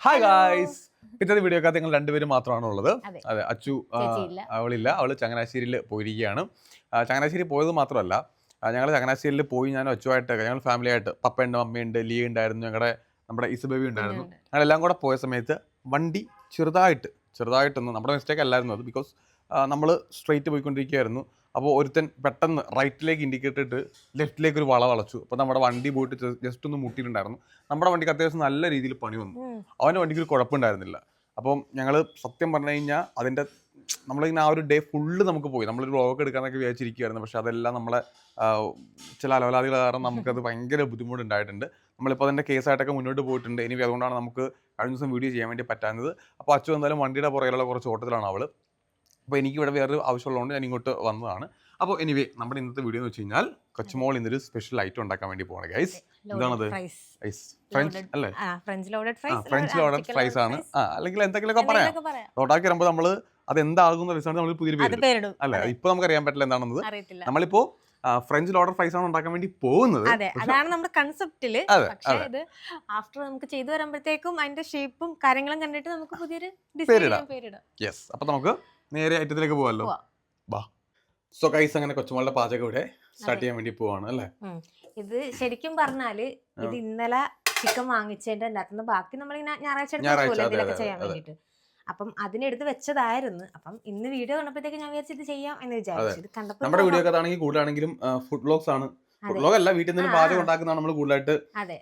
Hi guys പിറ്റത്തെ video ഒക്കെ നിങ്ങൾ രണ്ടുപേരും മാത്രമാണ് ഉള്ളത് അതെ. അച്ചു. അവളില്ല. അവൾ ചങ്ങനാശ്ശേരിയിൽ പോയിരിക്കുകയാണ്. ചങ്ങനാശ്ശേരി പോയത് മാത്രമല്ല ഞങ്ങൾ ചങ്ങനാശ്ശേരിയിൽ പോയി ഞാൻ അച്ചുമായിട്ട് ഞങ്ങൾ ഫാമിലി ആയിട്ട് പപ്പയുണ്ട് മമ്മിയുണ്ട് ലീ ഉണ്ടായിരുന്നു ഞങ്ങളുടെ നമ്മുടെ ഇസുബേബി ഉണ്ടായിരുന്നു. ഉണ്ട്. ഞങ്ങളെല്ലാം കൂടെ പോയ സമയത്ത് വണ്ടി ചെറുതായിട്ട് ചെറുതായിട്ടൊന്നും നമ്മുടെ മിസ്റ്റേക്ക് അല്ലായിരുന്നു അത് ബിക്കോസ് നമ്മൾ സ്ട്രെയിറ്റ് പോയിക്കൊണ്ടിരിക്കുകയായിരുന്നു. അപ്പോൾ ഒരുത്തൻ പെട്ടെന്ന് റൈറ്റിലേക്ക് ഇൻഡിക്കേറ്റർ ഇട്ട് ലെഫ്റ്റിലേക്ക് ഒരു വള വളച്ചു. അപ്പോൾ നമ്മുടെ വണ്ടി പോയിട്ട് ജസ്റ്റ് ഒന്ന് മുട്ടിയിട്ടുണ്ടായിരുന്നു. നമ്മുടെ വണ്ടിക്ക് അത്യാവശ്യം നല്ല രീതിയിൽ പണി വന്നു. അവന്റെ വണ്ടിക്ക് ഒരു കുഴപ്പമുണ്ടായിരുന്നില്ല. അപ്പം ഞങ്ങൾ സത്യം പറഞ്ഞു കഴിഞ്ഞാൽ അതിന്റെ നമ്മളിങ്ങനെ ആ ഒരു ഡേ ഫുള്ള് നമുക്ക് പോയി. നമ്മളൊരു വ്ളോഗ് എടുക്കാനൊക്കെ വിചാരിച്ചിരിക്കുകയായിരുന്നു പക്ഷെ അതെല്ലാം നമ്മളെ ചില അലവലാതികൾ കാരണം നമുക്കത് ഭയങ്കര ബുദ്ധിമുട്ടുണ്ടായിട്ടുണ്ട്. നമ്മളിപ്പോൾ അതിന്റെ കേസായിട്ടൊക്കെ മുന്നോട്ട് പോയിട്ടുണ്ട്. ഇനി അതുകൊണ്ടാണ് നമുക്ക് കഴിഞ്ഞ ദിവസം വീഡിയോ ചെയ്യാൻ വേണ്ടി പറ്റാഞ്ഞത്. അപ്പോൾ അച്ചു എന്തായാലും വണ്ടിയുടെ പുറകിലുള്ള കുറച്ച് ഓട്ടത്തിലാണ് അവൾ അപ്പോൾ എനിക്ക് ഇവിടെ വേറൊരു ആവശ്യമുള്ളതുകൊണ്ട് ഞാൻ ഇങ്ങോട്ട് വന്നതാണ്. അപ്പോൾ എനിവേ നമ്മുടെ ഇന്നത്തെ വീഡിയോ എന്ന് വെച്ച് കഴിഞ്ഞാൽ കൊച്ചുമോൾ ഇന്നൊരു സ്പെഷ്യൽ ഐറ്റം ഉണ്ടാക്കാൻ വേണ്ടി പോകണം ഗൈസ് എന്താണത് ഫ്രഞ്ച് ലോഡ് അല്ലേ. ഫ്രഞ്ച് ലോഡഡ് ഫ്രൈസ് ആണ്. ആ അല്ലെങ്കിൽ എന്തെങ്കിലുമൊക്കെ പറയാം. ലോഡാക്കി വരുമ്പോൾ നമ്മൾ അത് എന്താകുന്ന റിസൾട്ട് നമ്മൾ പുതിയ പേര് അല്ല. ഇപ്പൊ നമുക്ക് അറിയാൻ പറ്റില്ല എന്താണെന്നത്. നമ്മളിപ്പോ ഫ്രഞ്ച് ലോഡർ ഫ്രൈസ് ആണ് ഉണ്ടാക്കാൻ വേണ്ടി പോകുന്നത്. അതെ അതാണ് നമ്മുടെ കൺസെപ്റ്റിൽ പക്ഷേ ഇത് ആഫ്റ്റർ നമുക്ക് ചെയ്തു വരുമ്പോഴത്തേക്കും അതിന്റെ ഷേപ്പും കാര്യങ്ങളും കണ്ടിട്ട് നമുക്ക് പുതിയൊരു പേരിടാം. യെസ് അപ്പൊ നമുക്ക് നേരെ ഐറ്റത്തിലേക്ക് പോവാല്ലോ പോവാം. ബാ. സോ കൈസ് അങ്ങനെ കൊച്ചുമോളുടെ പാചകം ഇവിടെ സ്റ്റാർട്ട് ചെയ്യാൻ വേണ്ടി പോവാണ് അല്ലേ? ഇത് ശരിക്കും പറഞ്ഞാൽ ഇത് ഇന്നലെ ചിക്കൻ വാങ്ങിച്ചതിന്റെ അകത്തുനിന്ന് ബാക്കി നമ്മളിങ്ങനെ ഞായറാഴ്ച ഇതിലൊക്കെ ചെയ്യാൻ വേണ്ടിട്ട് അപ്പം അതിനെടുത്ത് വെച്ചതായിരുന്നു. അപ്പം ഇന്ന് വീഡിയോ കണ്ടപ്പോഴത്തേക്ക് ഞാൻ വിചാരിച്ചു ഇത് ചെയ്യാം എന്ന് വിചാരിച്ചു. ഇത് കണ്ടപ്പോൾ നമ്മുടെ വീഡിയോ കഥാണെങ്കിൽ കൂടുതലാണെങ്കിലും ഫുഡ് വ്ലോഗ്സ് ആണ്. ഫുഡ് വ്ലോഗ് അല്ല വീട്ടിൽ നിന്ന് പാചകം. ഉണ്ടാക്കുന്നതാണ് നമ്മൾ കൂടുതലായിട്ട്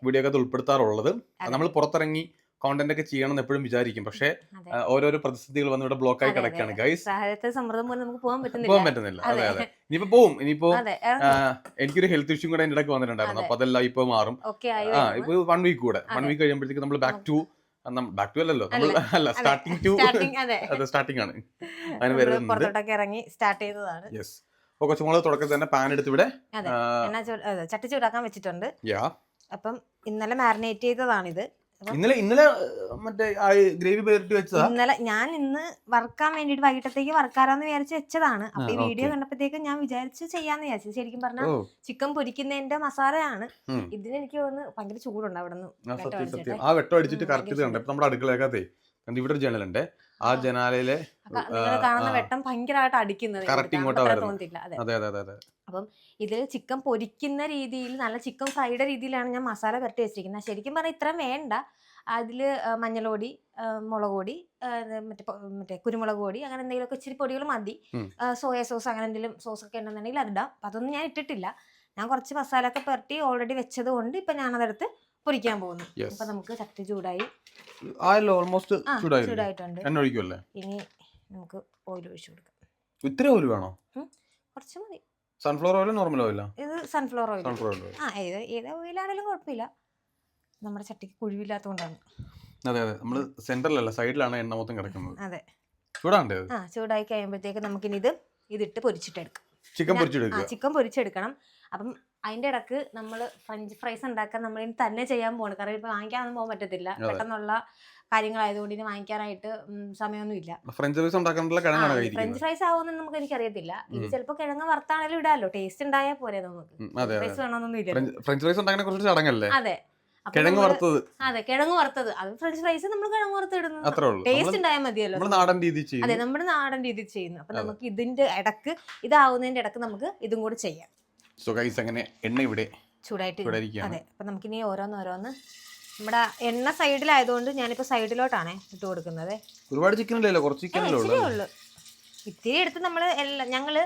വീഡിയോ ഉൾപ്പെടുത്താറുള്ളത്. നമ്മൾ പുറത്തിറങ്ങി കോണ്ടന്റ് ഒക്കെ ചെയ്യണം എന്ന് എപ്പോഴും വിചാരിക്കും. പക്ഷേ ഓരോരോ പ്രതിസന്ധികൾ വന്ന് ഇവിടെ ബ്ലോക്ക് ആയി അതെ. ഗൈസ് പോകാൻ പറ്റുന്നില്ല. അതെ അതെ. ഇനിയിപ്പോ പോവും. ഇനിയിപ്പോ എനിക്കൊരു ഹെൽത്ത് ഇഷ്യൂ കൂടെ എന്റെ ഇടയ്ക്ക് വന്നിട്ടുണ്ടായിരുന്നു. അപ്പൊ അതെല്ലാം ഇപ്പൊ മാറും. ആ ഇപ്പൊ വൺ വീക്ക് കൂടെ. വൺ. വീക്ക് കഴിയുമ്പോഴത്തേക്ക് നമ്മൾ ബാക്ക് ടു ബാക്ക് ടു അല്ലല്ലോ. നമ്മൾ അല്ല. സ്റ്റാർട്ടിംഗ് ടു അതെ. സ്റ്റാർട്ടിംഗ് ആണ്. അതിന് വരുന്നത് ഇറങ്ങി സ്റ്റാർട്ട് ചെയ്തതാണ്. യെസ് അപ്പൊ കൊച്ചുമോൾ തുടക്കത്തിൽ തന്നെ പാൻ എടുത്ത് ഇവിടെ ചട്ടി ചൂടാക്കാൻ വെച്ചിട്ടുണ്ട്. അപ്പം ഇന്നലെ മാരിനേറ്റ് ചെയ്തതാണിത്. ഇന്നലെ ഇന്നലെ മറ്റേ ഗ്രേവി പേരിട്ട് വെച്ചതാ. ഇന്നലെ ഞാൻ ഇന്ന് വർക്കാൻ വേണ്ടിട്ട് വൈകിട്ടത്തേക്ക് വറുക്കാറാന്ന് വിചാരിച്ച് വെച്ചതാണ്. അപ്പൊ ഈ വീഡിയോ. കണ്ടപ്പോഴത്തേക്ക് ഞാൻ വിചാരിച്ച് ചെയ്യാന്ന് വിചാരിച്ചു. ശരിക്കും പറഞ്ഞാൽ ചിക്കൻ പൊരിക്കുന്നതിന്റെ മസാലയാണ്. ഇതിന് എനിക്ക് തോന്നുന്നു ഭയങ്കര ചൂടുണ്ട് അവിടെ നിന്ന് ആ, വെട്ടം അടിച്ചിട്ട്. കറക്റ്റ് നമ്മുടെ അടുക്കളയൊക്കെ കണ്ട് ഇവിടെ ഒരു ജനലുണ്ട് ആ. ജനാലയിലെ കാണുന്ന. വെട്ടം ഭയങ്കരമായിട്ട് അടിക്കുന്നത് അതെ. അതെ അതെ അതെ അതെ. ഇതിൽ ചിക്കൻ പൊരിക്കുന്ന രീതിയിൽ നല്ല ചിക്കൻ ഫ്രൈഡ് രീതിയിലാണ് ഞാൻ മസാല പുരട്ടി വെച്ചിരിക്കുന്നത്. ശരിക്കും പറഞ്ഞാൽ ഇത്രയും വേണ്ട. അതിൽ മഞ്ഞൾപൊടി മുളക് പൊടി മറ്റേ മറ്റേ കുരുമുളക് പൊടി അങ്ങനെ എന്തെങ്കിലുമൊക്കെ ഇച്ചിരി പൊടികൾ മതി. സോയ സോസ് അങ്ങനെ എന്തെങ്കിലും സോസ് ഒക്കെ ഉണ്ടെന്നുണ്ടെങ്കിൽ അതിടാം അപ്പം അതൊന്നും ഞാൻ ഇട്ടിട്ടില്ല. ഞാൻ കുറച്ച് മസാല ഒക്കെ പുരട്ടി ഓൾറെഡി വെച്ചത് കൊണ്ട് ഇപ്പം ഞാനതെടുത്ത് പൊരിക്കാൻ പോകുന്നു. അപ്പൊ നമുക്ക് ചട്ടി ചൂടായി. ആയല്ലോ ഓൾമോസ്റ്റ് ചൂടായിട്ടുണ്ട്. എണ്ണ ഒഴിക്കുമല്ലേ ഇനി നമുക്ക് ഓയിൽ ഒഴിച്ചു കൊടുക്കാം. ഇത്ര ഓയിൽ വേണോ? കുറച്ച് മതി. സൺഫ്ലവർ ഓയിൽ നോർമൽ ഓയിലോ ഇത് സൺഫ്ലവർ ഓയിൽ സൺഫ്ലവർ ഓയിൽ ആ ഏത് ഏത് ഓയിലാണെങ്കിലും കുഴപ്പമില്ല. നമ്മുടെ ചട്ടിക്ക് കുഴിവില്ലാത്തതുകൊണ്ടാണ്. അതെ അതെ. നമ്മൾ സെന്ററിലല്ല സൈഡിലാണ് എണ്ണ മൊത്തം കിടക്കുന്നത്. അതെ. ചൂടാണ്ടേ ആ ചൂടായി കഴിയുമ്പോഴത്തേക്ക് നമുക്കിനി ഇത് ഇതിട്ട് പൊരിച്ചിട്ടെടുക്കാം. Chicken പൊരിച്ചെടുക്കുക chicken പൊരിച്ചെടുക്കണം. അപ്പം അതിന്റെ ഇടയ്ക്ക് നമ്മൾ ഫ്രഞ്ച് ഫ്രൈസ് ഉണ്ടാക്കാൻ നമ്മൾ ഇനി തന്നെ ചെയ്യാൻ പോകണം കാരണം ഇപ്പൊ വാങ്ങിക്കാനൊന്നും പോകാൻ പറ്റത്തില്ല. പെട്ടെന്നുള്ള കാര്യങ്ങളായതുകൊണ്ട് ഇനി വാങ്ങിക്കാനായിട്ട് സമയമൊന്നും സമയമൊന്നുമില്ല. ഫ്രഞ്ച് ഫ്രൈസ് ഫ്രഞ്ച് ഫ്രൈസ് ആവുമെന്ന് നമുക്ക് എനിക്കറിയത്തില്ല. ഇത്. ചിലപ്പോൾ കിഴങ്ങ് വറുത്താണെങ്കിലും ഇടാലോ. ടേസ്റ്റ് ഉണ്ടായാൽ പോരെ നമുക്ക്. ഫ്രൈസ് വേണമെന്നൊന്നും ഇല്ല ഫ്രഞ്ച് ഫ്രൈസ് ഉണ്ടാക്കുന്ന കുറച്ച് ചടങ്ങല്ലേ? അതെ. കിഴങ്ങ് വറുത്തത്. അതെ കിഴങ്ങ് വറുത്തത്. അത് ഫ്രഞ്ച് ഫ്രൈസ് നമ്മൾ കിഴങ്ങ് വറുത്ത് ഇടുന്നു അത്രേ ഉള്ളൂ. ടേസ്റ്റ് ഉണ്ടായാൽ മതിയല്ലോ. നമ്മൾ നാടൻ രീതി അതെ നമ്മുടെ നാടൻ രീതി ചെയ്യുന്നു. അപ്പൊ നമുക്ക് ഇതിന്റെ ഇടയ്ക്ക് ഇതാവുന്നതിന്റെ ഇടയ്ക്ക് നമുക്ക് ഇതും കൂടി ചെയ്യാം. സോ ഗൈസ് അങ്ങനെ എണ്ണ ഇവിടെ ചൂടായിട്ട് അതെ അപ്പൊ നമുക്കിനി ഓരോന്ന് ഓരോന്ന് നമ്മുടെ എണ്ണ സൈഡിലായതുകൊണ്ട് ഞാനിപ്പോൾ സൈഡിലോട്ടാണ് ഇട്ട് കൊടുക്കുന്നത്. ഒരുപാട് ചിക്കൻ ഇല്ലല്ലോ കുറച്ച് ചിക്കൻ അല്ലേ ഇച്ചിരി ഉള്ളൂ. ഇത്തിരി എടുത്ത് നമ്മൾ എല്ലാം ഞങ്ങൾ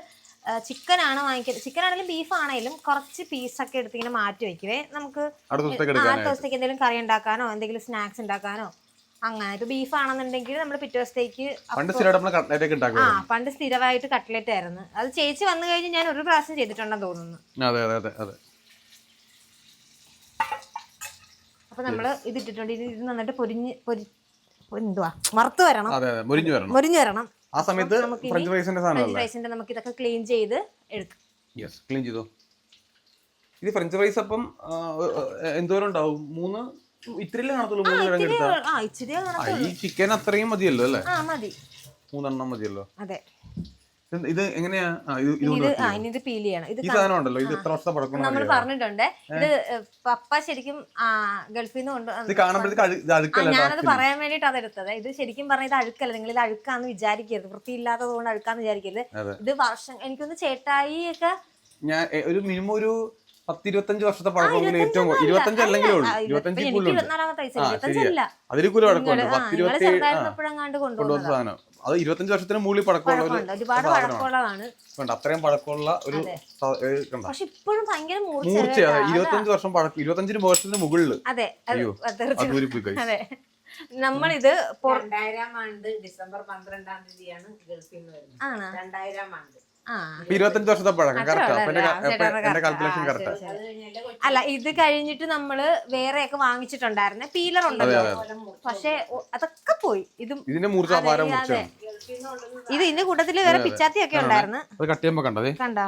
ചിക്കൻ ആണ് വാങ്ങിക്കുന്നത് ചിക്കൻ ആണെങ്കിലും ബീഫ് ആണെങ്കിലും കുറച്ച് പീസൊക്കെ എടുത്ത് ഇങ്ങനെ മാറ്റി വെക്കുവേ. നമുക്ക് അടുത്ത ദിവസത്തേക്ക് എന്തെങ്കിലും കറി ഉണ്ടാക്കാനോ എന്തെങ്കിലും സ്നാക്സ് ഉണ്ടാക്കാനോ അങ്ങനെ ഇപ്പൊ ബീഫ് ആണെന്നുണ്ടെങ്കിൽ നമ്മൾ പിറ്റേ ദിവസത്തേക്ക് പണ്ട് സ്ഥിരമായിട്ട് ആ പണ്ട് സ്ഥിരമായിട്ട് കട്ട്ലറ്റ് ആയിരുന്നു. അത് ചേച്ചി വന്നു കഴിഞ്ഞ് ഞാൻ ഒരു പ്രാവശ്യം ചെയ്തിട്ടുണ്ടെന്ന് തോന്നുന്നു. അതെ അതെ അതെ അതെ. അപ്പൊ നമ്മൾ ഇത് ഇട്ടിട്ടുണ്ട്. ഇത് നന്നായിട്ട് പൊരിഞ്ഞ് പൊരി എന്തുവാ? വറുത്ത് വരണം. അതെ അതെ മുരിഞ്ഞു വരണം. മുരിഞ്ഞ് വരണം. ആ സമയത്ത് ഫ്രഞ്ച് ഫ്രൈസിന്റെ ഫ്രഞ്ച് ഫ്രൈസിന്റെ നമുക്ക് ഇതൊക്കെ ക്ലീൻ ചെയ്ത് എടുക്കാം. യെസ് ക്ലീൻ ചെയ്തോ? ഇത് ഫ്രഞ്ച് ഫ്രൈസ് അപ്പം എന്തോരം ഉണ്ടാവും? മൂന്ന് ഇത്തിരിയല്ലേ കാണത്തുള്ളൂ മൂന്ന് കിഴങ്ങ് ആ ഇച്ചിരി ആ, ഈ ചിക്കൻ അത്രയും മതിയല്ലോ അല്ലേ? ആ മതി. മൂന്നെണ്ണം മതിയല്ലോ. അതെ. ഇത് ഇത് എങ്ങനെയാ? ആ, ഇത് ഇനി ഇത് ഇതുകൊണ്ട് ആ ഇനി ഇത് പീൽ ചെയ്യണം. ഇത് ഈ സാധനം ഉണ്ടല്ലോ ഇത് എത്ര വർഷത്തെ പഴക്കം നമ്മൾ പറഞ്ഞിട്ടുണ്ട്. ഇത് ഏഹ്, പപ്പ ശരിക്കും ആ, ഗൾഫിൽ നിന്ന് കൊണ്ട് ഇത് കാണുമ്പോഴത്തേക്ക് അഴു- ഇത് ആ, അഴുക്കല്ല ഞാനത് പറയാൻ വേണ്ടിട്ട് അത് എടുത്തത്. ഇത് ശരിക്കും പറഞ്ഞ ഇത് അഴുക്കല്ല. നിങ്ങൾ ഇത് അഴുക്കാന്ന് വിചാരിക്കരുത്. വൃത്തിയില്ലാത്തത് കൊണ്ട് അഴുക്കാന്ന് വിചാരിക്കരുത്. അതെ. ഇത് വർഷം എനിക്കൊന്ന് ചേട്ടായി ഒക്കെ ഞാൻ എ, ഒരു മിനിമം ഒരു പത്ത് ഇരുപത്തഞ്ച് വർഷത്തെ പഴക്കമെങ്കിലും ഏറ്റവും ഇരുപത്തഞ്ച് അല്ല. അല്ലെങ്കിലും ഉള്ളൂ ഇരുപത്തഞ്ച് ഇരുപത്തഞ്ചല്ല അതിൽ കൂടെ പഴക്കമുണ്ട് നിങ്ങൾ ആ, പത്ത് നിങ്ങൾ ഇരുപത്തി ഏഴ് ആ ചെറുതായിരുന്നപ്പോഴെങ്ങാണ്ട് കൊണ്ടുവന്ന സാധനം. അത് ഇരുപത്തഞ്ച് വർഷത്തിന് മുകളിൽ പഴക്കമുള്ള ഒരു സാധനമാണ്. അത്രയും പഴക്കമുള്ള ഒരു മൂർച്ച ഇരുപത്തഞ്ച് വർഷം പഴക്കം ഇരുപത്തഞ്ചിന് വർഷത്തിന് മുകളിൽ അയ്യോ, അതൂരി പോയി കൈ അതെ. നമ്മളിത് രണ്ടായിരം ആണ്ട് ഡിസംബർ പന്ത്രണ്ടാം തീയതിയാണ് ഗൾഫിൽ നിന്ന് വരുന്നത് രണ്ടായിരം ആണ്ട്. ഇരുപത്തഞ്ച് വർഷത്തെ പഴക്കം. കറക്റ്റ് കാൽക്കുലേഷൻ അല്ല ഇത് കഴിഞ്ഞിട്ട് നമ്മൾ വേറെയൊക്കെ വാങ്ങിച്ചിട്ടുണ്ടായിരുന്നെ. പീലർ ഉണ്ടല്ലോ. പക്ഷെ അതൊക്കെ പോയി. ഇതും ഇതിന്റെ മൂർച്ച ഇത് ഇതിന്റെ കൂട്ടത്തിൽ വേറെ പിച്ചാത്തി ഒക്കെ ഉണ്ടായിരുന്നു. അത് കട്ട് ചെയ്യുമ്പോ കണ്ടതേ കണ്ടോ?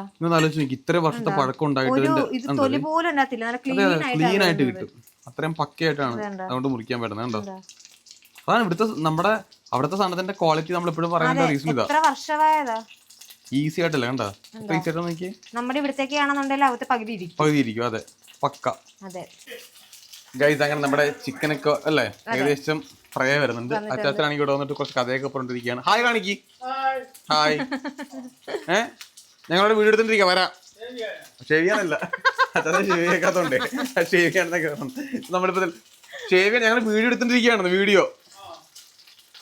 ഇത്ര വർഷത്തെ? പഴക്കം ഉണ്ടായിട്ട് തൊലി? പോലും ഉണ്ടാകത്തില്ല. നല്ല ക്ലീൻ ആയിട്ട് കിട്ടും. അത്രയും പക്കയായിട്ടാണ്. അതുകൊണ്ടോ? മുറിക്കാൻ പറ്റുന്നത്. കണ്ടോ? അതാണ് ഇവിടുത്തെ നമ്മുടെ അവിടുത്തെ സാധനത്തിന്റെ ക്വാളിറ്റി നമ്മൾ എപ്പോഴും പറയുന്ന റീസൺ ഇതാ. വർഷമായതാ? ഈസി ആയിട്ടല്ല കണ്ടോ? ഈസി ആയിട്ട് നോക്കി നമ്മുടെ ഇവിടത്തേക്ക് ആണെന്നുണ്ടെങ്കിൽ അവിടുത്തെ പകുതി ഇരിക്കും. പകുതി ഇരിക്കും അതെ. പക്ക. അതെ. ഗൈസ് അങ്ങനെ നമ്മുടെ ചിക്കനൊക്കെ അല്ലേ ഏകദേശം ഫ്രൈ വരുന്നുണ്ട്. അച്ചാച്ചനാണെങ്കിൽ ഇവിടെ വന്നിട്ട് കുറച്ച് കഥയൊക്കെ പറഞ്ഞിരിക്കുകയാണ് ഹായ് കാണിക്ക് ഹായ് ഏ? ഞങ്ങളുടെ വീട് എടുത്തോണ്ടിരിക്കുക വരാം. ഷേവിയാനല്ല അച്ഛനെ ഷേവ് കേൾക്കാത്തോണ്ടേ ഷേവിയാണെന്നൊക്കെ നമ്മളിപ്പോ ഷേവിയ ഞങ്ങൾ വീഡിയോ എടുത്തോണ്ടിരിക്കുകയാണ് വീഡിയോ.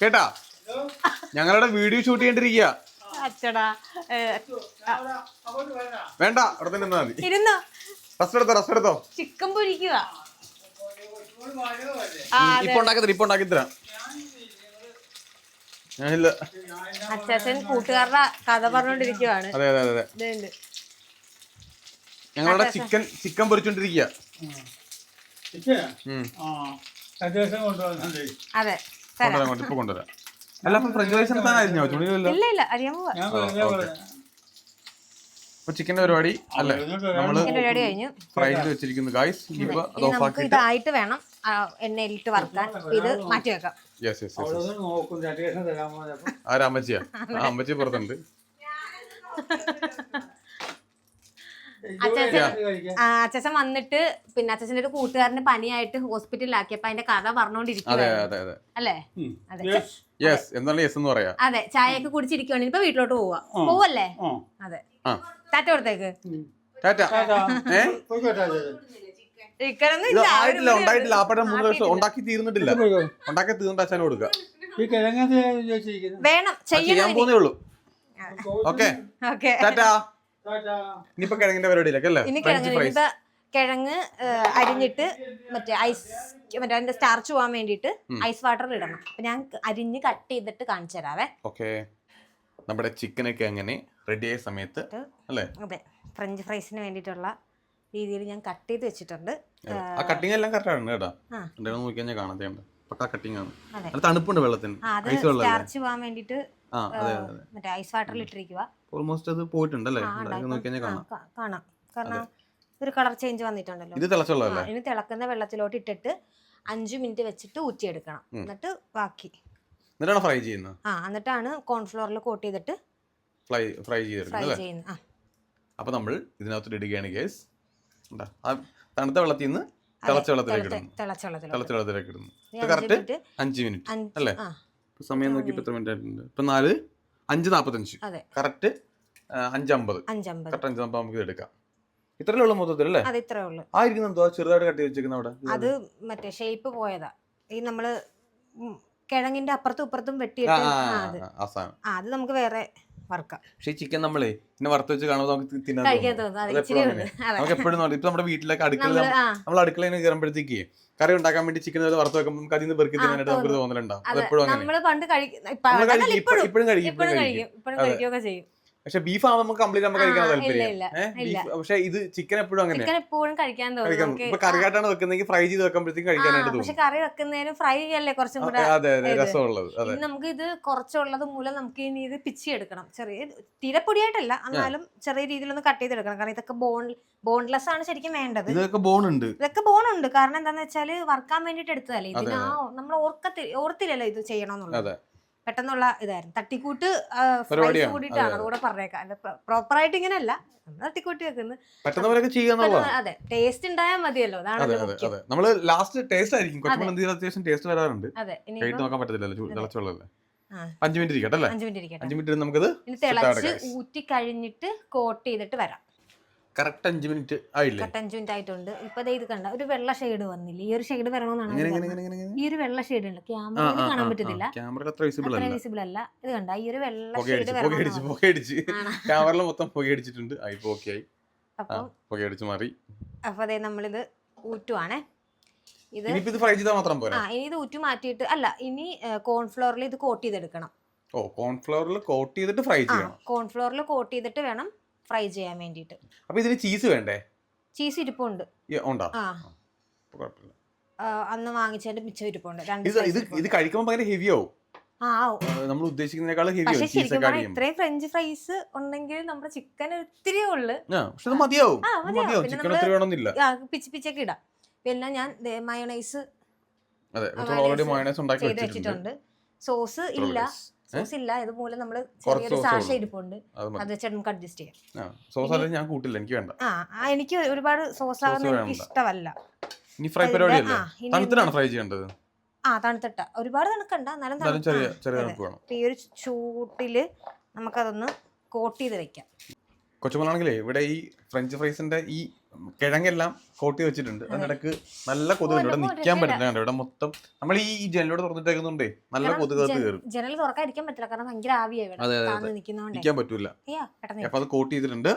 കേട്ടാ? ഞങ്ങളുടെ വീഡിയോ ഷൂട്ട് ചെയ്യേണ്ടിരിക്കുക അച്ചടാ. വേണ്ട അവിടെ തന്നെ നിന്നാ മതി. ഇരുന്നോ. റെസ്റ്റ് എടുത്തോ റെസ്റ്റ് എടുത്തോ? ചിക്കൻ പൊരിക്കുക. ഇപ്പൊ ഉണ്ടാക്കി ഇപ്പൊ ഉണ്ടാക്കി തരാം. ഞാനില്ല അച്ചാച്ചൻ കൂട്ടുകാരുടെ കഥ പറഞ്ഞോണ്ടിരിക്കുവാണ്. അതെ അതെ അതെ ഞങ്ങളുടെ ചിക്കൻ ചിക്കൻ പൊരിച്ചോണ്ടിരിക്കുക അതെ ഇപ്പൊ കൊണ്ടുവരാം. അല്ല അപ്പൊ ഫ്രഞ്ച് ഫ്രൈസ് എടുത്താനായിരുന്നു ചുണിയില്ലല്ലോ ഇല്ല ഇല്ല അറിയാൻ പോവാ. അപ്പൊ ചിക്കന്റെ പരിപാടി അല്ലേ? നമ്മൾ പരിപാടി കഴിഞ്ഞു. ഫ്രൈ ചെയ്ത് വെച്ചിരിക്കുന്നു ഗായ്സ് ഇപ്പൊ അത് ഓഫ് നമുക്ക് ആക്കിയിട്ട് ഇതായിട്ട് വേണം. ആ, എണ്ണയിലിട്ട് വറുക്കാൻ. അപ്പൊ ഇത് മാറ്റി വെക്കാം. യെസ് യെസ് യെസ് അവിടെ നോക്കും. അത്യാവശ്യം തരാമോ ആരാ അമ്മച്ചിയാ? ആ അമ്മച്ചി പുറത്തുണ്ട് അച്ചാച്ചൻ കഴിക്കാൻ ആ, അച്ചാച്ചൻ വന്നിട്ട് പിന്നെ അച്ചാച്ചന്റെ ഒരു കൂട്ടുകാരന് പനിയായിട്ട് ഹോസ്പിറ്റലിലാക്കി അപ്പൊ അതിന്റെ കഥ അതെ പറഞ്ഞോണ്ടിരിക്കുവായിരുന്നു അതെ അതെ. അല്ലേ? അതെ. യെസ് എന്താണ് യെസ് എന്ന് പറയാ. അതെ ചായയൊക്കെ കുടിച്ചിരിക്കുവാണ്. ഇപ്പൊ വീട്ടിലോട്ട് പോവാ. പോവല്ലേ? ആ. അതെ. ആ. ടാറ്റ കൊടുത്തേക്ക്. ടാറ്റ. ടാറ്റാ. ഏ? പോയിക്കോട്ടെ അത്. ചിക്കനൊന്നും ഇത് ഇല്ല ആയിട്ടില്ല ഉണ്ടായിട്ടില്ല. മൂന്ന് വർഷം ഉണ്ടാക്കി തീർന്നിട്ടില്ല. പോയിക്കോ. ഉണ്ടാക്കി തീർന്നിട്ട് അച്ഛനെ കൊടുക്കുക ഈ ചോദിച്ചിരിക്കുന്നത് വേണം. അത് ചെയ്യാൻ ചെയ്യണം പോകുന്നേ ഉള്ളൂ. ഓക്കെ. ഓക്കെ. ടാറ്റാ. ഇനിയിപ്പോ കിഴങ്ങിന്റെ പരിപാടിയിലേക്ക് അല്ലേ? ഇനി കിഴങ്ങ് കിഴങ്ങ് അരിഞ്ഞിട്ട് മറ്റേ ഐസ് മറ്റേ അതിന്റെ സ്റ്റാർച്ച് പോകാൻ വേണ്ടിയിട്ട് ഐസ് വാട്ടർ ഇടണം. അപ്പൊ ഞാൻ അരിഞ്ഞ് കട്ട് ചെയ്തിട്ട് കാണിച്ചു തരാവേ. ഓക്കെ നമ്മുടെ ചിക്കനൊക്കെ അങ്ങനെ റെഡി ആയ സമയത്ത് അല്ലേ? അതെ ഫ്രഞ്ച് ഫ്രൈസിന് വേണ്ടിയിട്ടുള്ള രീതിയിൽ ഞാൻ കട്ട് ചെയ്ത് വെച്ചിട്ടുണ്ട്. ആ കട്ടിങ് എല്ലാം കറക്റ്റ് ആണ് കേട്ടോ. എന്താണെന്ന് നോക്കി കഴിഞ്ഞാൽ കാണാതെ ഉണ്ട് പക്കാ കട്ടിങ് ആണ്. അതെ. നല്ല തണുപ്പുണ്ട് വെള്ളത്തിന്. ഐസ് വെള്ളം സ്റ്റാർച്ച് പോകാൻ വേണ്ടിയിട്ട് മറ്റേ ഐസ് വാട്ടറിൽ ഇട്ടിരിക്കുക ഓൾമോസ്റ്റ് അത് പോയിട്ടുണ്ട് അല്ലേ ഉണ്ടാക്കി നോക്കി കഴിഞ്ഞാൽ കാണാം. കാണാം. കാരണം ഒരു കളർ ചേഞ്ച് വന്നിട്ടുണ്ടല്ലോ. ഇത് തിളച്ചുള്ളതല്ലേ? ഇനി തിളക്കുന്ന വെള്ളത്തിലോട്ട് ഇട്ടിട്ട് അഞ്ചു മിനിറ്റ് വെച്ചിട്ട് ഊറ്റിയെടുക്കണം. എന്നിട്ട് ബാക്കി. എന്നിട്ടാണ് ഫ്രൈ ചെയ്യുന്നത്? ആ എന്നിട്ടാണ് കോൺഫ്ലോറിൽ കോട്ട് ചെയ്തിട്ട് ഫ്രൈ ഫ്രൈ ചെയ്യുന്നത്. ആ. അപ്പൊ നമ്മൾ ഇതിനകത്ത് ഇടുകയാണ് ഗേസ് കണ്ടോ? ആ തണുത്ത വെള്ളത്തിൽ നിന്ന് തിളച്ച വെള്ളത്തിലേക്ക് ഇടുന്നു. തിളച്ച വെള്ളത്തിലേക്ക് ഇടുന്നു. കറക്റ്റ് അഞ്ച് മിനിറ്റ് അല്ലേ? സമയം നോക്കി ഇപ്പൊ എത്ര മിനിറ്റ് ആയിട്ടുണ്ട്? ഇപ്പൊ നാല് അഞ്ച് നാപ്പത്തഞ്ച് അതെ കറക്റ്റ് അഞ്ചമ്പത് അഞ്ചമ്പത് കറക്റ്റ് അഞ്ചമ്പത് നമുക്ക് എടുക്കാം ഇത്രയേ ഉള്ളൂ മൊത്തത്തിൽ അല്ലേ അത് ഇത്രേ ഉള്ളൂ ആ ഇരിക്കുന്ന എന്തോ ചെറുതായിട്ട് കട്ടി വെച്ചിരിക്കുന്ന അവിടെ അത് മറ്റേ ഷേപ്പ് പോയതാ ഈ നമ്മൾ കിഴങ്ങിന്റെ അപ്പുറത്തും ഇപ്പുറത്തും വെട്ടിയിട്ട് അത് ആ, ആ സാധനം ആ അത് നമുക്ക് വേറെ വറുക്കാം. പക്ഷേ ചിക്കൻ നമ്മളെ ഇന്നെ വറുത്ത് വെച്ച് കാണുമ്പോൾ നമുക്ക് തിന്നാൻ കഴിക്കാൻ തോന്നും. അത് ഇച്ചിരി. അതെ. നമുക്ക് എപ്പോഴും ഇപ്പൊ നമ്മുടെ വീട്ടിലൊക്കെ അടുക്കള നമ്മൾ ആ. നമ്മൾ അടുക്കളയിൽ കയറുമ്പോഴത്തേക്ക് കറി ഉണ്ടാക്കാൻ വേണ്ടി ചിക്കൻ വറുത്ത് വെക്കുമ്പോൾ നമുക്ക് അതിൽ നിന്ന് പെറുക്കി തിന്നാനായിട്ട് നമുക്ക് തോന്നും. തോന്നലുണ്ടാവും അത് അതെ എപ്പോഴും അങ്ങനെ. നമ്മൾ പണ്ട് കഴിക്കും നമ്മൾ കഴിക്കും. ഇപ്പഴും ഇപ്പോഴും. കഴിക്കും. ഇപ്പോഴും ഇപ്പോഴും കഴിക്കും. ഇപ്പോഴും അതെ. കഴിക്കുകയൊക്കെ ചെയ്യും. പക്ഷെ ബീഫ് ആവുമ്പോൾ നമുക്ക് കംപ്ലീറ്റ് നമുക്ക് കഴിക്കാൻ താല്പര്യം പക്ഷെ ഇത് ചിക്കൻ എപ്പോഴും അങ്ങനെ ചിക്കൻ എപ്പോഴും കഴിക്കാൻ തോന്നും. ഇപ്പൊ കറിയായിട്ടാണ് വെക്കുന്നെങ്കിൽ ഫ്രൈ ചെയ്ത് വെക്കുമ്പോഴത്തേക്കും കഴിക്കാനായിട്ട് പക്ഷെ കറി വെക്കുന്നതിനും ഫ്രൈ അല്ലേ കുറച്ചും കൂടെ അതെ അതെ രസമുള്ളത്. അതെ. ഇനി നമുക്ക് ഇത് കുറച്ചുള്ളത് മൂലം നമുക്ക് ഇനി ഇത് പിച്ചി എടുക്കണം ചെറിയ തീരെ പൊടിയായിട്ടല്ല എന്നാലും ചെറിയ രീതിയിലൊന്ന് കട്ട് ചെയ്തെടുക്കണം. കാരണം ഇതൊക്കെ ബോൺ ബോൺലെസ് ആണ് ശരിക്കും വേണ്ടത്. ഇതൊക്കെ ബോൺ ഉണ്ട്. ഇതൊക്കെ ബോൺ ഉണ്ട്. കാരണം എന്താണെന്ന് വെച്ചാൽ വറുക്കാൻ വേണ്ടിട്ട് എടുത്തതല്ലേ? ഇതിന് ആ നമ്മൾ ഓർക്കത്തി ഓർത്തില്ലല്ലോ ഇത് ചെയ്യണമെന്നുള്ളത് അതെ. പെട്ടെന്നുള്ള ഇതായിരുന്നു. തട്ടിക്കൂട്ട് ഫ്രൈസ്. കൂടിയിട്ടാണ്. അതെ, അതെ. അതുകൂടെ പറഞ്ഞേക്കാം. പ്രോപ്പർ ആയിട്ട് ഇങ്ങനെയല്ല. തട്ടിക്കൂട്ടി വെക്കുന്നത് അതെ ടേസ്റ്റ് ഉണ്ടായാൽ മതിയല്ലോ. അതാണ് നമ്മൾ ലാസ്റ്റ് ടേസ്റ്റ് ആയിരിക്കും. അത്യാവശ്യം ടേസ്റ്റ് വരാറുണ്ട്. നോക്കാൻ പറ്റത്തില്ലല്ലോ ചൂ- അതെ. തിളച്ച വെള്ളമല്ലേ ആ. അഞ്ച് മിനിറ്റ് ഇരിക്കട്ടെ അഞ്ചു മിനിറ്റ് ഇരിക്കട്ടെ. അഞ്ച് മിനിറ്റ് നമുക്കത് തിളച്ച് ഊറ്റി കഴിഞ്ഞിട്ട് കോട്ട് ചെയ്തിട്ട് വരാം. കറക്റ്റ് അഞ്ച് മിനിറ്റ് ആയില്ലേ? കറക്റ്റ് അഞ്ച് മിനിറ്റ് ആയിട്ടുണ്ട്. ഇപ്പൊ ഇത് കണ്ട? ഒരു വെള്ള ഷെയ്ഡ് വന്നില്ല? ഈ ഒരു ഷെയ്ഡ് വരണമെന്നാണ് ഈ ഒരു വെള്ള ഷെയ്ഡ് ഉണ്ട്. ക്യാമറയിൽ കാണാൻ പറ്റത്തില്ല. ക്യാമറ അത്ര വിസിബിൾ അല്ല. വിസിബിൾ അല്ല. ഇത് കണ്ട? ഈ ഒരു വെള്ള ഷെയ്ഡ് പുകയടിച്ച് വരണം? ക്യാമറയിൽ മൊത്തം പുകയടിച്ചിട്ടുണ്ട് ആയി ഓക്കെ ആയി. ആ അപ്പം പുകയടിച്ച് മാറി. അപ്പൊ അതെ നമ്മളിത് ഊറ്റുവാണേ. ഇത് ഫ്രൈ ചെയ്താൽ മാത്രം ആ പോരാ ഇനി ഇത് ഊറ്റി മാറ്റിയിട്ട് അല്ല ഇനി കോൺഫ്ലോറിൽ ഇത് കോട്ട് ചെയ്തെടുക്കണം. ഓ കോൺഫ്ലോറിൽ കോട്ട് ചെയ്തിട്ട് ഫ്രൈ ചെയ്യണം. കോൺഫ്ലോറിൽ കോട്ട് ചെയ്തിട്ട് വേണം ഫ്രൈ ചെയ്യാൻ വേണ്ടിട്ട് അപ്പോൾ ഇതിന് ചീസ് വേണ്ടേ? ചീസ് ഇരിപ്പുണ്ട്. ഉണ്ടോ? ആ. കുഴപ്പമില്ല. അന്ന് വാങ്ങിച്ചതിന്റെ മിച്ചം ഇരിപ്പുണ്ട്. രണ്ട് ഇത് ഇത് ഇത് കഴിക്കുമ്പോൾ ഭയങ്കര ഹെവി ആവും. ആ ആവും. നമ്മൾ ഉദ്ദേശിക്കുന്നതിനേക്കാൾ ഹെവി പക്ഷെ ആവും ചീസ് ശരിക്കും ഒക്കെ പറഞ്ഞാൽ ഇത്രയും ഫ്രഞ്ച് ഫ്രൈസ് ഉണ്ടെങ്കിൽ നമ്മുടെ ചിക്കൻ ഒത്തിരി ഉള്ളു. ആ പക്ഷെ ഇത് മതിയാവും. ആ, മതിയാവും. മതിയാവും. പിന്നെ ചിക്കൻ നമ്മൾ ഒത്തിരി വേണമെന്നില്ല. ആ, പിച്ച് പിച്ചൊക്കെ ഇടാം. പിന്നെ ഞാൻ മയോണൈസ് അതെ ഓൾറെഡി മയോണൈസ് ഉണ്ടാക്കി ചെയ്ത് വെച്ചിട്ടുണ്ട്. വെച്ചിട്ടുണ്ട്. സോസ് ഇല്ല. സോസ് ഇല്ല ഇതുമൂലം നമ്മൾ ചെറിയൊരു സാഷ ഇരിപ്പുണ്ട്. അത് അത് നമുക്ക് അഡ്ജസ്റ്റ് ചെയ്യാം. സോസ് അല്ലെങ്കിൽ ഞാൻ കൂട്ടില്ല എനിക്ക് വേണ്ട. ആ എനിക്ക് ഒരുപാട് സോസ് ആകുന്ന എനിക്ക് ഇഷ്ടമല്ല ഇനി ഫ്രൈ പരിപാടി അല്ലേ? തണുത്തിട്ടാണ് ഫ്രൈ ചെയ്യേണ്ടത്? ആ തണുത്തിട്ട. ഒരുപാട് തണുക്കണ്ട എന്നാലും. വേണം. ഈ ഒരു ചൂട്ടിൽ നമുക്കതൊന്ന് കോട്ട് ചെയ്ത് വെക്കാം. കൊച്ചുമോളാണെങ്കിലേ ഇവിടെ ഈ ഫ്രഞ്ച് ഫ്രൈസിന്റെ ഈ കിഴങ്ങെല്ലാം കോട്ടി വെച്ചിട്ടുണ്ട്. അതിനിടക്ക് നല്ല കൊതുക് ഇവിടെ നിൽക്കാൻ രക്ഷയില്ല. പറ്റുന്നുണ്ട് ഇവിടെ മൊത്തം നമ്മൾ ഈ ജനലോട് തുറന്നിട്ടേക്കുന്നുണ്ടേ നല്ല കൊതുക് കയറും. ജനൽ തുറക്കാതിരിക്കാൻ പറ്റില്ല. കാരണം ഭയങ്കര ആവിയാ ഇവിടെ. അതെ, അതെ, താന്ന് നിൽക്കുന്നോണ്ടേ. നിൽക്കാൻ പറ്റൂല. അപ്പൊ അത് കോട്ട് ചെയ്തിട്ടുണ്ട്.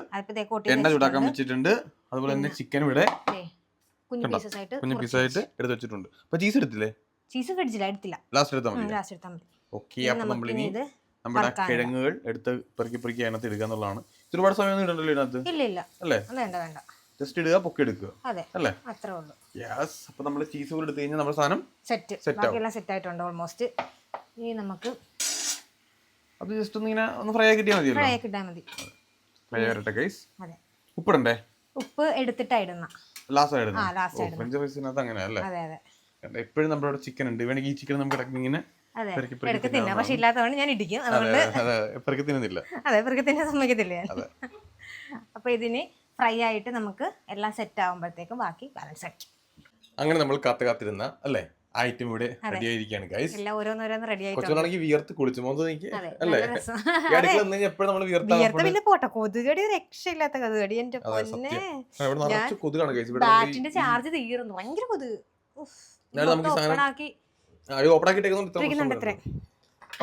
എണ്ണ ചൂടാക്കാൻ വെച്ചിട്ടുണ്ട്. അതുപോലെ തന്നെ ചിക്കൻ ഇവിടെ കുഞ്ഞു കണ്ടോ? പീസസ് ആയിട്ട് കുഞ്ഞു പീസായിട്ട് എടുത്ത് വെച്ചിട്ടുണ്ട്. അപ്പൊ ചീസ് എടുത്തില്ലേ? ചീസ് ഫ്രിഡ്ജിൽ എടുത്തില്ല. ലാസ്റ്റ് എടുത്താൽ മതി ലാസ്റ്റ് എടുത്താൽ മതി. ഓക്കെ അപ്പൊ നമ്മൾ ഇനി നമ്മുടെ കിഴങ്ങുകൾ എടുത്ത് പെറുക്കി പെറുക്കി അതിനകത്ത് ഇടുക എന്നുള്ളതാണ്. ഇത് ഒരുപാട് സമയം ഒന്നും ഇടണ്ടല്ലോ ഇതിനകത്ത്? ഇല്ല ഇല്ല. അല്ലേ വേണ്ട വേണ്ട. ജസ്റ്റ് ഇടുക പൊക്കി എടുക്കുക. അല്ലേ? അത്രേ ഉള്ളൂ. യെസ് അപ്പൊ നമ്മൾ ചീസ് കൂടെ എടുത്തു കഴിഞ്ഞാൽ നമ്മുടെ സാധനം സെറ്റ് സെറ്റ് ആവും. സെറ്റ് ആയിട്ടുണ്ട് ഓൾമോസ്റ്റ് ഇനി നമുക്ക് അത് ജസ്റ്റ് ഒന്ന് ഇങ്ങനെ ഒന്ന് ഫ്രൈ ആക്കി കിട്ടിയാൽ മതി ഫ്രൈ ആക്കി ഇട്ടാൽ മതി. ഫ്രൈ ആയിട്ട് ഗൈസ് അതെ. ഉപ്പിടണ്ടേ? ഉപ്പ് എടുത്തിട്ടാ ഇടുന്ന. ലാസ്റ്റ് ഇടുന്ന. ഫ്രഞ്ച് ഫ്രൈസിനകത്ത് അങ്ങനെ അല്ലേ? അതെ അതെ. എപ്പോഴും നമ്മുടെ അവിടെ ചിക്കൻ ഉണ്ട്. വേണമെങ്കിൽ ഈ ചിക്കൻ നമുക്ക് ഇടയ്ക്ക് ഇങ്ങനെ. പക്ഷെ ഇല്ലാത്തതുകൊണ്ട് ഞാൻ ഇടിക്കും. അതെ അതുകൊണ്ട് അതെ തിന്നുന്നില്ല. അതെ പെറുക്കത്തിന് സമ്മതിക്കത്തില്ല. ഞാൻ. അതെ. അപ്പൊ ഇതിന് ഫ്രൈ ആയിട്ട് നമുക്ക് എല്ലാം സെറ്റ് ആകുമ്പോഴത്തേക്കും ബാക്കി ബാലൻസ് ആക്കി അങ്ങനെ നമ്മൾ കാത്തു കാത്തിരുന്ന അല്ലേ? ഐറ്റം ഇവിടെ. റെഡി ആയിരിക്കുകയാണ് ഗൈസ് എല്ലാം ഓരോന്നോരോന്ന് റെഡി ആയിട്ടുണ്ട്. കൊച്ചുകളാണെങ്കിൽ വിയർത്ത് കുളിച്ചു. അല്ലേ? എപ്പോഴും നമ്മൾ വിയർത്താ വിയർത്ത പിന്നെ പോട്ടെ കൊതുകടി ഒരു രക്ഷയില്ലാത്ത കൊതുകടി. എന്റെ പൊന്നേ. കൊതുകാണ് ഗൈസ് ഇവിടെ ബാറ്റിന്റെ ചാർജ് തീർന്നു. ഭയങ്കര കൊതുക്. ഓപ്പൺ ഇത്രയും.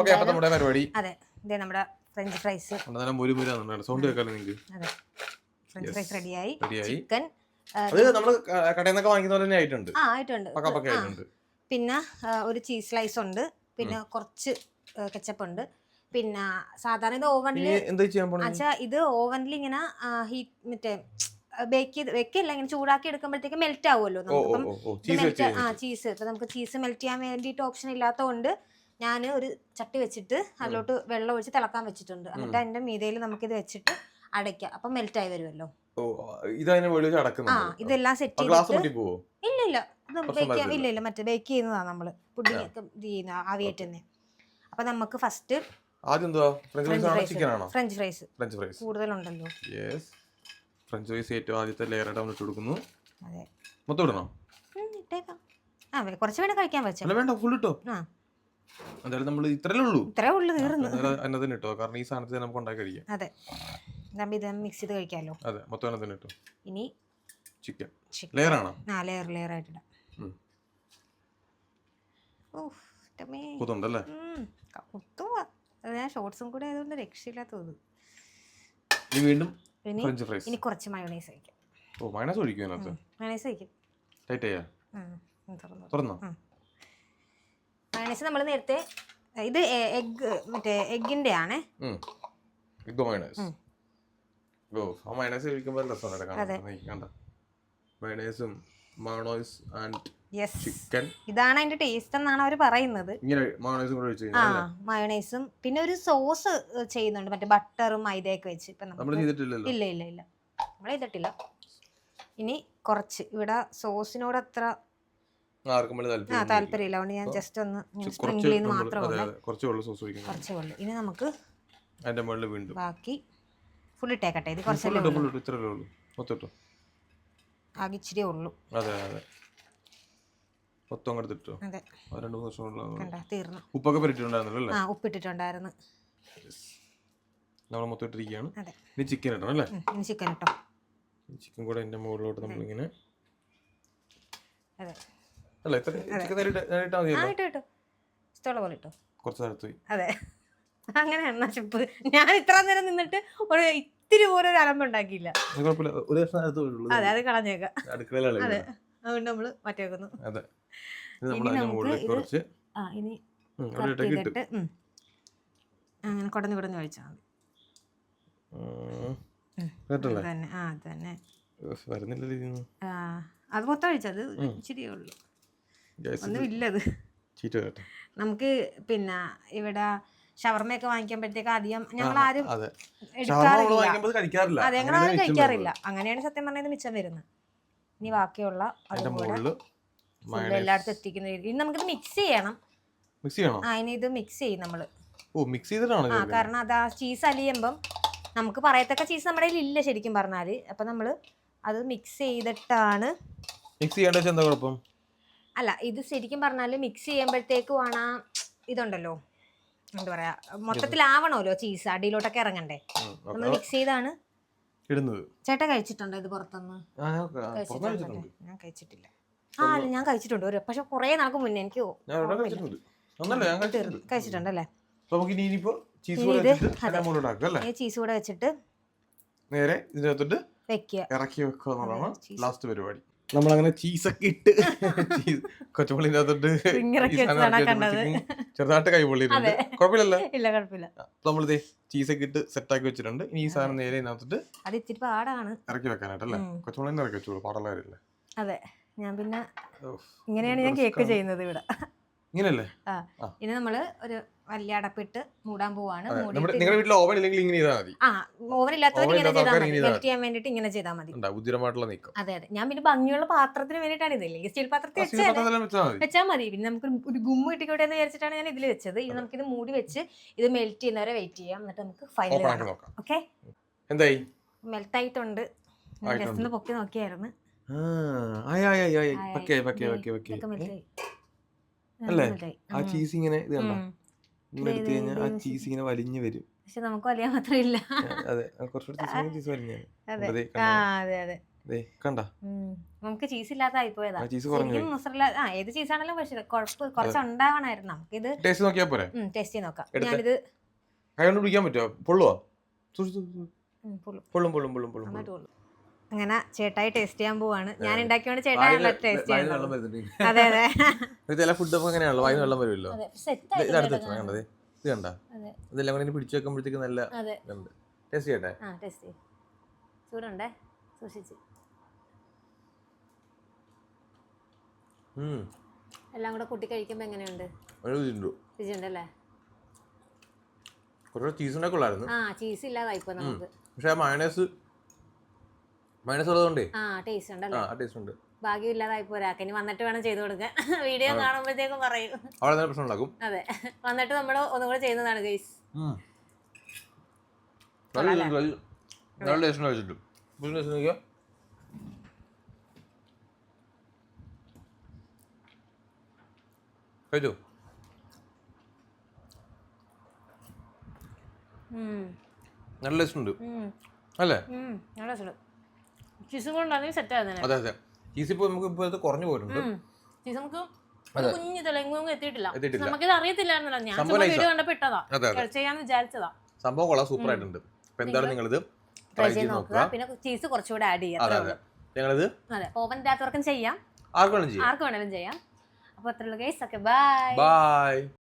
ഓക്കെ അപ്പൊ നമ്മുടെ പരിപാടി. അതെ ഇതേ നമ്മുടെ ഫ്രഞ്ച് ഫ്രൈസ് സൗണ്ട് കേൾക്കാലോ നിങ്ങൾക്ക്? അതെ. French Yes. ഫ്രൈസ് റെഡിയായി. റെഡിയായി. ചിക്കൻ അത് നമ്മൾ കടയിൽ നിന്നൊക്കെ വാങ്ങിക്കുന്ന പോലെ തന്നെ ആയിട്ടുണ്ട്. ആ ആയിട്ടുണ്ട്. ആയിട്ടുണ്ട്. പിന്നെ ഒരു ചീസ് സ്ലൈസ് ഉണ്ട്. പിന്നെ കുറച്ച് കെച്ചപ്പ് ഉണ്ട്. പിന്നെ സാധാരണ ഇത് ഓവനിൽ അച്ഛാ ഇത് ഓവനിൽ ഇങ്ങനെ ഹീറ്റ് മറ്റേ ബേക്ക് ചെയ്ത് വെക്കല്ല ഇങ്ങനെ ചൂടാക്കി എടുക്കുമ്പോഴത്തേക്ക് മെൽറ്റ് ആവുമല്ലോ നമുക്കിപ്പം. ആ ചീസ് ഇപ്പൊ നമുക്ക് ചീസ് മെൽറ്റ് ചെയ്യാൻ വേണ്ടിട്ട് ഓപ്ഷൻ ഇല്ലാത്തതുകൊണ്ട് ഞാൻ ഒരു ചട്ടി വെച്ചിട്ട് അതിലോട്ട് വെള്ളം ഒഴിച്ച് തിളക്കാൻ വെച്ചിട്ടുണ്ട്. എന്നിട്ട് അതിന്റെ മീതയിൽ നമുക്കിത് വെച്ചിട്ട് അടയ്ക്കാം. അപ്പൊ മെൽറ്റ് ആയി വരുമല്ലോ ആ ഇതെല്ലാം സെറ്റ് ചെയ്തിട്ട് ഇല്ല ഇല്ല ബേക്ക് ഇല്ല ഇല്ല മറ്റേ ബേക്ക് ചെയ്യുന്നതാണ് നമ്മൾ. പുഡിംഗ് ഒക്കെ ചെയ്യുന്ന ആവിയേറ്റുന്നത് അപ്പൊ നമുക്ക് ഫസ്റ്റ് ആദ്യം ഫ്രഞ്ച് ഫ്രൈസ് ഫ്രഞ്ച് ഫ്രൈസ് കൂടുതലുണ്ടല്ലോ. യെസ് ഫ്രഞ്ച് ഫ്രൈസ് ഏറ്റവും ആദ്യത്തെ ലെയറായിട്ട് നമ്മൾ ഇട്ട് കൊടുക്കുന്നു. അതെ. മൊത്തം ഇടണോ? ഇട്ടേക്കാം. ആ കുറച്ച് വേണേ കഴിക്കാൻ വെച്ചോ. അല്ല വേണ്ട ഫുൾ ഇട്ടോ? ആ. എന്തായാലും നമ്മൾ ഇത്രയല്ലേ ഉള്ളൂ. ഇത്രേ ഉള്ളൂ തീർന്നു. അതിനകത്ത് ഇട്ടോ? കാരണം ഈ സാധനത്തിൽ നമുക്ക് ഉണ്ടാക്കി കഴിക്കാം. അതെ. നമ്മൾ ഇത് മിക്സ് ചെയ്ത് കഴിക്കാമല്ലോ അതെ മൊത്തം തന്നെ ഇട്ടോ. ഇനി ചിക്കൻ ലെയർ ആണോ? ആ ലെയർ ലെയർ ആയിട്ടിടാം. കുത്തുണ്ടല്ലേ കുത്തുവാ ഞാൻ ഷോർട്സും കൂടെ ആയതുകൊണ്ട് രക്ഷയില്ലാത്ത ഇനി വീണ്ടും ഇനി ഫ്രഞ്ച് ഫ്രൈസ് ഇനി കുറച്ച് മയോണൈസ് കഴിക്കാം. ഓ മയോണൈസ് ഒഴിക്കും അതിനകത്ത് മയോണൈസ് കഴിക്കും. ടൈറ്റ് ചെയ്യാ തുറന്നു. മയോണൈസ് നമ്മൾ നേരത്തെ ഇത് എഗ് മറ്റേ എഗ്ഗിന്റെ ആണ്. ഇതോ ഉം. ഓ ആ മൈനസ് കഴിക്കുമ്പോൾ രസമാണ് അതെ. കാണാൻ. കണ്ട? മൈനസും മയോണൈസ് ആൻഡ് ചിക്കൻ ഇതാണ് അതിന്റെ ടേസ്റ്റ് എന്നാണ് അവർ പറയുന്നത്. ഇങ്ങനെ മയോണൈസും കൂടെ ഒഴിച്ച് ആ പിന്നെ ഒരു സോസ് ചെയ്യുന്നുണ്ട്. മറ്റേ ബട്ടറും മൈദയൊക്കെ വെച്ച്. ഇപ്പൊ നമ്മൾ ചെയ്തിട്ടില്ലല്ലോ? ഇല്ല ഇല്ല ഇല്ല. നമ്മൾ ചെയ്തിട്ടില്ല. ഇനി കുറച്ച്. ഇവിടെ സോസിനോട് അത്ര താല്പര്യമില്ല. അതുകൊണ്ട് ഞാൻ ജസ്റ്റ് ഒന്ന് നമ്മൾ മാത്രമേ കുറച്ച് ഉള്ളൂ ഇനി നമുക്ക് അതിന്റെ മുകളിൽ വീണ്ടും. ബാക്കി ഫുൾ ഇട്ടേക്കട്ടെ. ഇത് കുറച്ചല്ലേ ഉള്ളൂ. ഇത്രയല്ലേ ഉള്ളൂ? മൊത്തം ആകെ ഇച്ചിരി ഉള്ളൂ. അതെ അതെ. മൊത്തം അങ്ങോട്ട് ഇട്ടോ അതെ. ആ രണ്ട് മൂന്ന് കണ്ട? തീർന്നു. ഉപ്പൊക്കെ പെരട്ടിട്ടുണ്ടായിരുന്നല്ലോ അല്ലേ? ആ ഉപ്പിട്ടിട്ടുണ്ടായിരുന്നു. നമ്മൾ മൊത്തം ഇട്ടിരിക്കുകയാണ്. അതെ. ഇനി ചിക്കൻ ഇടണം അല്ലേ? ഉം, ഇനി ചിക്കൻ ഇട്ടോ? ചിക്കൻ കൂടെ അതിന്റെ മുകളിലോട്ട് നമ്മളിങ്ങനെ അതെ. അല്ല ഇത്ര ചിക്കൻ നേരിട്ട് നേരിട്ടാൽ ആ മതിയല്ലോ ഇട്ടോ ഇട്ടോ. ഇഷ്ടമുള്ള പോലെ ഇട്ടോ. കുറച്ച് നേരത്ത് പോയി. അതെ. അങ്ങനെയാണ് നശിപ്പ്. ഞാൻ ഇത്ര നേരം നിന്നിട്ട് ഒരു ഇത്തിരി പോലും ഒരു അലമ്പുണ്ടാക്കിയില്ല അത് ഒരു അതെ അത് കളഞ്ഞേക്കാം. അതെ. അതുകൊണ്ട് ഇനി നമുക്ക് ഇത് ആ ഇനി. അങ്ങനെ കുടഞ്ഞു കുടഞ്ഞു ഒഴിച്ചാൽ മതി. തന്നെ ആ തന്നെ അത് മൊത്തം കഴിച്ചത് ഇച്ചിരിയേ ഉള്ളൂ. Guys, ഒന്നും ഇല്ലത് നമുക്ക് പിന്നെ ഇവിടെ ഷവർമയൊക്കെ വാങ്ങിക്കുമ്പോഴത്തേക്ക് അധികം ഞങ്ങൾ ആരും നമ്മൾ എടുക്കാറില്ല. അതെ ഞങ്ങൾ ആരും കഴിക്കാറില്ല. അങ്ങനെയാണ് സത്യം പറഞ്ഞത് മിച്ചം വരുന്നത്. ഇനി ബാക്കിയുള്ള അതും കൂടെ എല്ലായിടത്തും എത്തിക്കുന്ന രീതി. നമുക്ക് നമുക്കിത് മിക്സ് ചെയ്യണം. മിക്സ് ചെയ്യണം? ആ ഇനി ഇത് മിക്സ് ചെയ്യും നമ്മൾ ഓ മിക്സ് ചെയ്തിട്ടാണ് ആ കാരണം അത് ആ ചീസ് അലിയുമ്പം നമുക്ക് പറയത്തക്ക ചീസ് നമ്മുടെ കയ്യിൽ ഇല്ല ശരിക്കും പറഞ്ഞാൽ അപ്പം നമ്മൾ അത് മിക്സ് ചെയ്തിട്ടാണ് മിക്സ് ചെയ്യേണ്ട വെച്ചാൽ എന്താ കുഴപ്പം? അല്ല ഇത് ശരിക്കും പറഞ്ഞാൽ മിക്സ് ചെയ്യുമ്പോഴത്തേക്കും ആണ് ഇതുണ്ടല്ലോ. എന്താ പറയാ മൊത്തത്തിലാവണമല്ലോ ചീസ് അടിയിലോട്ടൊക്കെ ഇറങ്ങണ്ടേ? നമ്മൾ മിക്സ് ചെയ്താണ്? ഇടുന്നത്. ചേട്ടൻ കഴിച്ചിട്ടുണ്ടോ ഇത് പുറത്തുനിന്ന്? ഞാൻ കഴിച്ചിട്ടില്ല. ആ അല്ല ഞാൻ കഴിച്ചിട്ടുണ്ട് ഒരു പക്ഷെ കുറെ നാൾക്ക് മുന്നേ എനിക്ക് കഴിച്ചിട്ടുണ്ടല്ലേ? ചീസ് കൂടെ വെച്ചിട്ട് നേരെ ഇതിനകത്തോട്ട് വെക്കുക. ഇറക്കി വെക്കുക എന്നുള്ളതാണ് ലാസ്റ്റ് പരിപാടി. നമ്മളങ്ങനെ ചീസൊക്കെ ഇട്ട് ചീസ് കൊച്ചുപള്ളിന്റെ അകത്തോട്ട്. വെച്ചപ്പോഴത്തേക്കും ചെറുതായിട്ട് കൈപൊള്ളി കുഴപ്പമില്ലല്ലോ? ഇല്ല കുഴപ്പമില്ല. നമ്മളിതേ ചീസൊക്കെ ഇട്ട് സെറ്റാക്കി വെച്ചിട്ടുണ്ട്. ഇനി ഈ സാധനം നേരെ ഇതിനകത്തോട്ട് അത് ഇത്തിരി പാടാണ്. ഇറക്കി വെക്കാനായിട്ടല്ലേ ഉം. കൊച്ചുപള്ളിനെ ഇറക്കി വെച്ചോളൂ. പാടുള്ള കാര്യമില്ല. അതെ. ഞാൻ പിന്നെ ഇങ്ങനെയാണ് ഞാൻ കേക്ക് ചെയ്യുന്നത് ഇവിടെ. ഇങ്ങനെയല്ലേ. ഇനി നമ്മൾ ഒരു വലിയ അടപ്പിട്ട് മൂടാൻ പോവാണ്. നിങ്ങളുടെ വീട്ടിൽ ഓവൻ ഇല്ലെങ്കിൽ ഇങ്ങനെ ചെയ്താൽ മതി. ആ ഓവൻ ഇല്ലാത്തവർ ഇങ്ങനെ ചെയ്താൽ മതി. ഇങ്ങനെ ചെയ്യാൻ വേണ്ടിട്ട് ഇങ്ങനെ ചെയ്താൽ മതി. അതെ അതെ. ഞാൻ പിന്നെ ഭംഗിയുള്ള പാത്രത്തിന് വേണ്ടിയിട്ടാണ് ഇത് ഇല്ലെങ്കിൽ. സ്റ്റീൽ പാത്രത്തിൽ വെച്ചാൽ വെച്ചാൽ മതി. പിന്നെ നമുക്ക് ഒരു- ഗുമ്മ കിട്ടിക്കോട്ടെ എന്ന് വിചാരിച്ചിട്ടാണ് ഞാൻ ഇതിൽ വെച്ചത്. ഇനി നമുക്ക് ഇത് മൂടി വെച്ച് ഇത് മെൽറ്റ് ചെയ്യുന്നവരെ വെയിറ്റ് ചെയ്യാം. എന്നിട്ട് നമുക്ക് ഫൈനൽ ഓക്കെ എന്തായി? മെൽറ്റ് ആയിട്ടുണ്ട്. ജസ്റ്റ് ഒന്ന് പൊക്കി നോക്കിയായിരുന്നു. അല്ലേ? ആ. ചീസ് ഇങ്ങനെ ഇത് കണ്ട. ഇങ്ങനെ എടുത്തു കഴിഞ്ഞാൽ ആ ചീസ് ഇങ്ങനെ വലിഞ്ഞു വരും. പക്ഷെ നമുക്ക് വലിയാൻ മാത്രമില്ല. അതെ. കുറച്ചുകൂടി ചീസ് ചീസ് വലിഞ്ഞാണ്. അതെ. അതെ കണ്ട. നമുക്ക് ചീസ് ഇല്ലാതായി പോയതാ ചീസ് കുറഞ്ഞു മുസറല്ല ആ ഏത് ചീസാണെങ്കിലും പക്ഷേ കുഴപ്പം കുറച്ച് ഉണ്ടാവണമായിരുന്നു. ഇത് ടേസ്റ്റ് നോക്കിയാ പോരെ? ടേസ്റ്റ് ചെയ്ത് നോക്കാം. ഞാനിത് കൈ കൊണ്ട് പിടിക്കാൻ പറ്റുമോ പൊള്ളുവോ? പൊള്ളും. പൊള്ളും പൊള്ളും പൊള്ളും. പുള്ളു. അങ്ങനെ ചേട്ടായി ടേസ്റ്റ് ചെയ്യാൻ പോവാണ്. ഞാൻ. ഉണ്ടാക്കിയോണ്ട് ചേട്ടായി ടേസ്റ്റ് അതെ അതെ. ചില അങ്ങനെയാണല്ലോ വെള്ളം വരുമല്ലോ. ഇത് അടുത്ത് വെച്ചോ കണ്ടത് ഇത്? കണ്ട? അതെ. ഇതെല്ലാം കൂടെ പിടിച്ചു വെക്കുമ്പോഴത്തേക്ക് നല്ല ടേസ്റ്റ് ചെയ്യട്ടെ? ചൂടുണ്ടേ? സൂക്ഷിച്ച്. എല്ലാം കൂടെ കൂട്ടി കഴിക്കുമ്പോൾ എങ്ങനെയുണ്ട്? രുചിയുണ്ടല്ലേ? ചീസ് ഉണ്ടാക്കുള്ളായിരുന്നു. ആ ചീസ് ഇല്ലാതായിപ്പോ നമുക്ക്. പക്ഷെ മയണേസ് മയണേസ് ഉള്ളതുകൊണ്ട്? ആ ടേസ്റ്റ് ഉണ്ടല്ലോ? ആ ടേസ്റ്റ് ഉണ്ട്. ഭാഗ്യം പോരാക്ക ഇനി വന്നിട്ട് വേണം ചെയ്തു കൊടുക്കാൻ. വീഡിയോ കാണുമ്പോഴത്തേക്കും പറയും. അവിടെ തന്നെ പ്രശ്നം ഉണ്ടാക്കും? അതെ. വന്നിട്ട് നമ്മൾ ഒന്നും കൂടെ ചെയ്യുന്നതാണ് ഗൈസ്. നല്ല ടേസ്റ്റ് ഉണ്ട്. നല്ല ടേസ്റ്റ് കഴിച്ചിട്ട് ടേസ്റ്റ് നോക്കിയോ? കഴിച്ചോ? നല്ല ടേസ്റ്റ് ഉണ്ട്. അല്ലേ? നല്ല സുഖം ചീസും കൊണ്ടാണെങ്കിൽ സെറ്റ് ആയിരുന്നു അതെ അതെ. ചീസ് ഇപ്പോൾ നമുക്ക് ഇപ്പോൾ കുറഞ്ഞു പോയിട്ടുണ്ട്. ചീസ് നമുക്ക് കുഞ്ഞു തിളങ്ങും എത്തിയിട്ടില്ല. എത്തിയിട്ടില്ല. നമുക്കിത് അറിയത്തില്ലായിരുന്നല്ലോ. ഞാൻ. വീഡിയോ കണ്ടപ്പോ ഇട്ടതാ ചെയ്യാന്ന് വിചാരിച്ചതാ. സംഭവം കൊള്ളാം സൂപ്പർ ആയിട്ടുണ്ട് അപ്പൊ എന്തായാലും നിങ്ങളിത് ട്രൈ ചെയ്ത് നോക്കുക. പിന്നെ ചീസ് കുറച്ചുകൂടെ ആഡ് ചെയ്യാം. അതെ അതെ. ഞങ്ങളിത്. അതെ. ചെയ്യാം. ആർക്ക് വേണമെങ്കിലും ചെയ്യാം. ആർക്ക് വേണേലും ചെയ്യാം. അപ്പൊ അത്രയുള്ള കേസ് ഓക്കെ ബൈ ബൈ